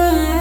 Heavy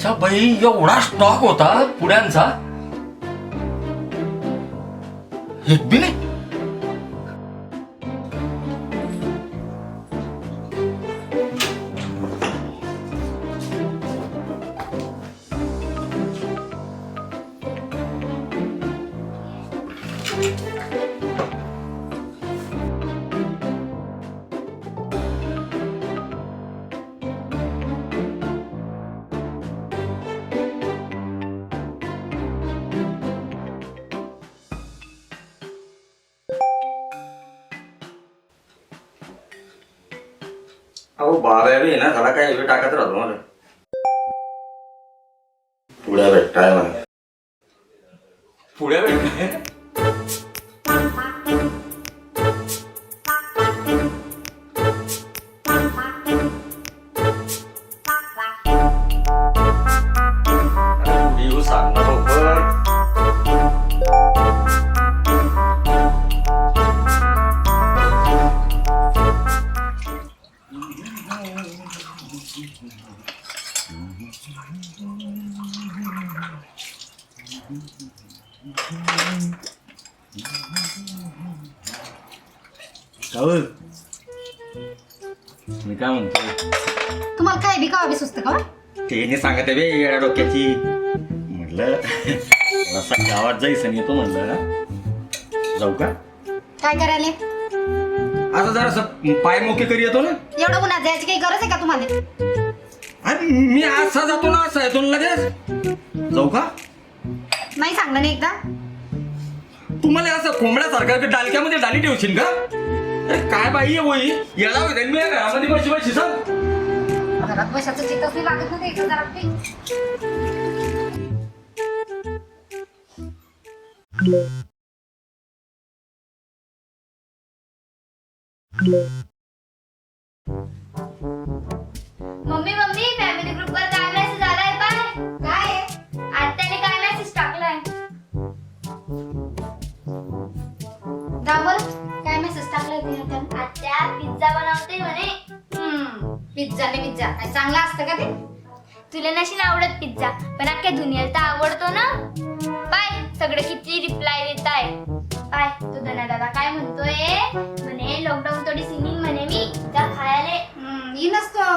अच्छा बाई एवढा स्टॉक होता पुड्यांचा एक बी नाही. अहो बारा बी ना झाला काय वेळ टाकत राहतो मला पुढ्या भेटताय मला मी काय म्हणतो तुम्हाला काय बी का बी सुचतं का? ते नाही सांगत आहे बे येड्या डोक्याची. म्हटलं थोडासा गावात जायचं येतो म्हणलं. जाऊ का? काय करायला? आता जरा पाय मोके करी येतो ना. एवढं उन्हात जायची काही गरज आहे का तुम्हाला? अरे मी असा जातो ना असा येतो ना लगेच. जाऊ का? नाही सांगलं नाही एकदा. तुम्हाला असं कोंबड्यासारखं डालक्यामध्ये डाली ठेवशील का? अरे काय बाई आहे होई? याला होईल मी या घरामध्ये बशी बशी सांग घरात पैशाचं चित्तच नाही लागत ना ते एकदा जरा काही. दाबल काय मेसेज टाकलाय तिने त्यानं? आत्या पिझ्झा बनवते म्हणे. हम्म पिझ्झा ने पिझ्झा काय चांगला असतं का ते? तुला नशीन आवडत पिझ्झा पण अख्ख्या दुनियाला तर आवडतो ना? बाय सगळे किती रिप्लाय देत आहे पाय तो धना दादा काय म्हणतोय? म्हणे लॉकडाऊन थोडी सिनिंग म्हणे मी पिझ्झा खायला. हम्म, ही नसतो.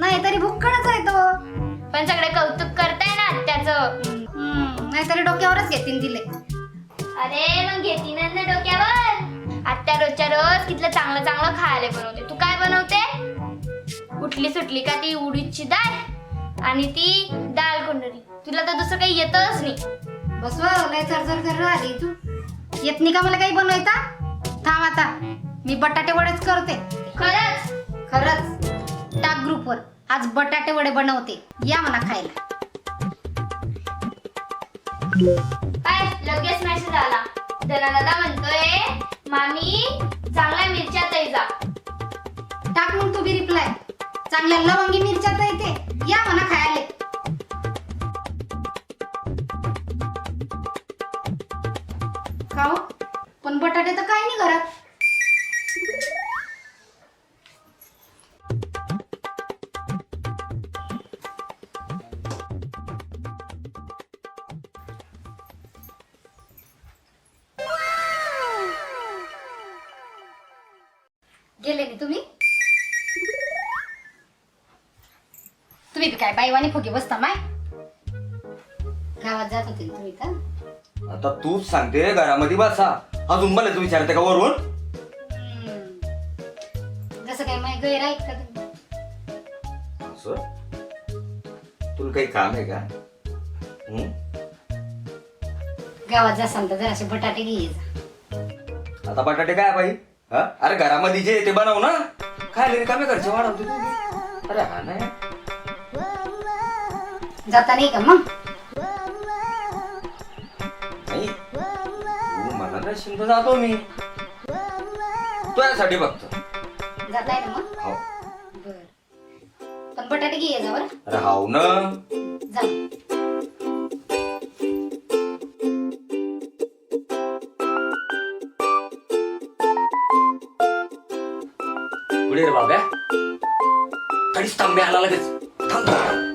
नाही तरी भुक्कडच आहे तो. पण सगळे कौतुक करताय ना आत्याचं. हम्म, नाहीतरी डोक्यावरच घेतील दिले अरे मग घेती ना डोक्यावर. आत्या रोजच्या रोज कितलं चांगलं चांगलं खायला बनवते. तू काय बनवते? उठली सुटली का ती उडीदची डाळ आणि ती डाळ कोंडरी तुला तर दुसरं काही येतच नाही. बस लय चरचर कर आली तू. येत नाही का मला काही बनवायचा? थांब आता. मी बटाटे वडेच करते. खरंच? खरंच. टाक ग्रुपवर. आज बटाटे वडे बनवते. या मला खायला. काय? लगेच मेसेज आला. धना दादा म्हणतोय मामी चांगल्या मिरच्या तैजा टाक मग तू बी रिप्लाय चांगल्या लवंगी मिरच्या तर येते. या म्हणा खायला. खाऊ. पण बटाटे तर काय नाही घरात. तुम्ही काय बाईवानी फुगे बसता माय? गावात जात होते ना तुम्ही का? आता तूच सांगते घरामध्ये बसा. अजून मला तू विचारते का वरून? हम्म. जसं काय माय गैर आहेत का तुम्ही? असं? तुला काही काम आहे का? हं? गावात जासाल तर जराशे बटाटे घे जा. आता बटाटे काय बाई? हा? अरे घरामध्ये जे आहे ते बनव ना. काय काम घरचे वाढवते तू. अरे हा नाही. जाता नाही का मग? नाही तू मला नाही शिंद जातो मी. तुझ्यासाठी बघतो. जाताय ना मग? हो. बर. पण बटाटे घे जा बरं अरे हाव ना. जा. पुढे रे बाब्या. तडीच तांबे आला लगेच. थांब थांब.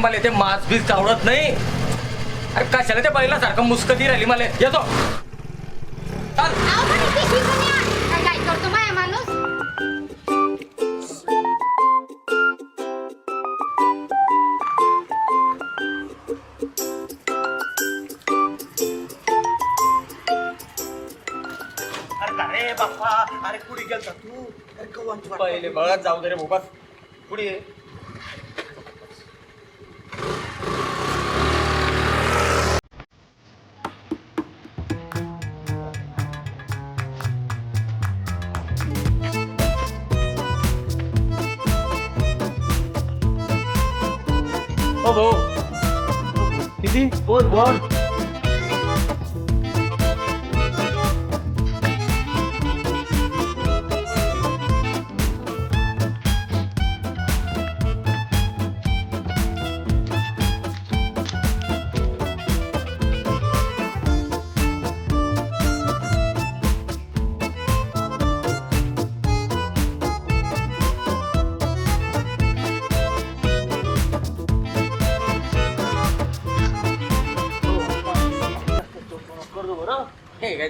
मला ते मास बीस आवडत नाही. अरे कशाला ते पहिल्यासारखं मुस्कती राहिली मला? येतो. काय करतो माया माणूस? अरे बाप्पा? अरे कुठे गेलता तू? अरे कवाची पहिले बघत जाऊ दे रे भोपास पुढे भाऊ किती? बोल बोल.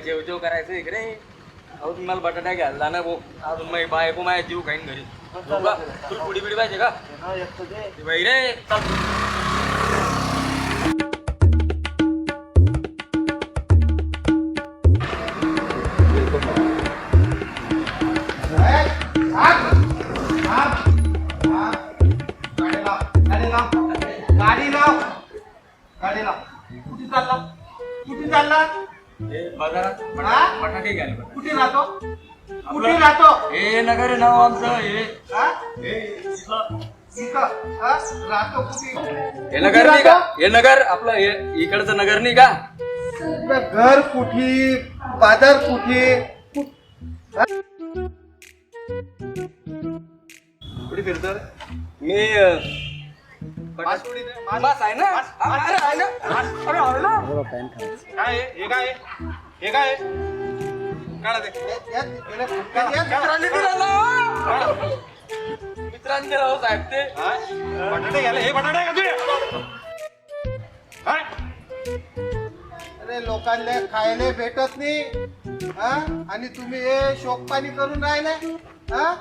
जेव जेव करायचं इकडे. अजून मला बटाटा घ्यायला जाणार भाऊ. अजून मग बायको माझ्या जीव खाईन घरी? तुला पुडी बिडी पाहिजे का? बाई रे नगर आहे नाव आमचं हे हा? नगर नाही का हे नगर आपलं हे इकडचं नगर नाही का घर कुठे बाजार कुठे कुठे फिरतो रे? मी? बस आहे ना अरे, आहे ना? अरे, आहे ना? काय आहे? हे काय आहे? हे काय आहे? साहेब ते? बटाटे घ्यायला हे बटाटे का तुझे? अरे लोकांना खायला भेटत नाही हा? आणि तुम्ही हे शोकपाणी करून राहिले? हा?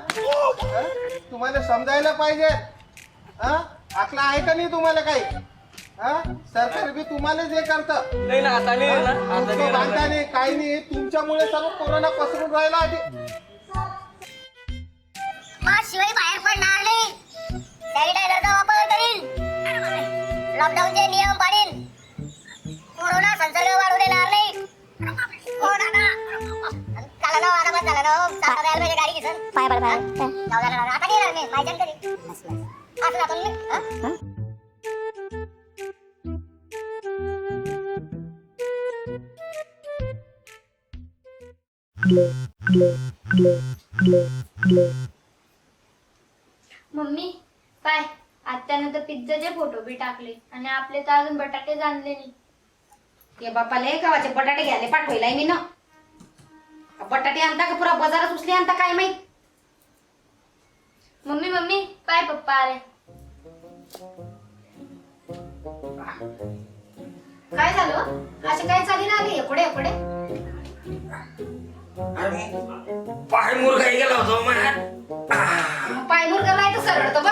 तुम्हाला समजायला पाहिजे हा आकला आहे का नाही तुम्हाला काही हा? सरकार बी तुम्हालाच हे करत. नाही ना आता नाही बांधता नाही काही नाही तुमच्यामुळे सर्व कोरोना पसरून राहिला आधी. शिवाय बाहेर पडणार नाही. सॅनिटायझरचा वापर करील लॉकडाऊनचे नियम पाळील कोरोना संसर्ग वाढू देणार नाही. हो दादा चला ना आरामात चला ना हो. चालता जायला पाहिजे गाडी घेऊन. पाय पड पाय जाऊ द्या ना, आता नाही येणार मी. माझ्या घरी असं जातो मी. हं? काय? आत्यानं तर पिझ्झाचे फोटो बी टाकले. आणि आपले तर अजून बटाटे आणले नाही. ये बापाले गावाचे बटाटे घ्यायला पाठवायला मी ना. बटाटे आणता का पुरा? बाजारात उचले आणता काय माहीत? मम्मी मम्मी पाय पप्पा आले. काय झालं? असे काय चाली ना आली एकडे एकडे पाय मुरगाई गेला होता पाय मुरगाला तर सरळ तर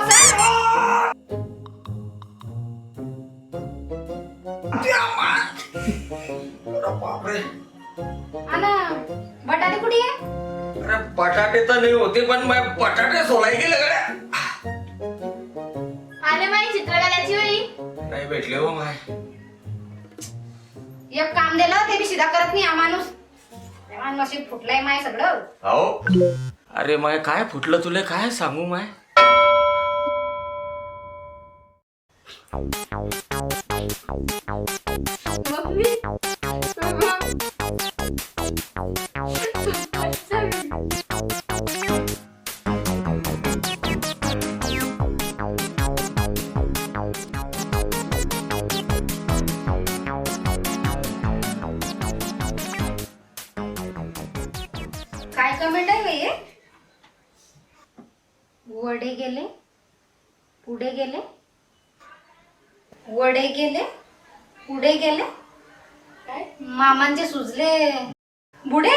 बटाटे कुठे आहे? अरे बटाटे तर नाही होते पण बटाटे सोलाय गेले गड्या. आले माझी चित्रकलाची वही नाही भेटले हो माय एक काम दिलं ते बी सिधा करत नाही हा माणूस. त्या फुटलाय माय सगळं. हो अरे माय काय फुटलं तुला काय सांगू माय? मम्मी. काय वडे गेले पुढे गेले. मामांचे सुजले. बुडे?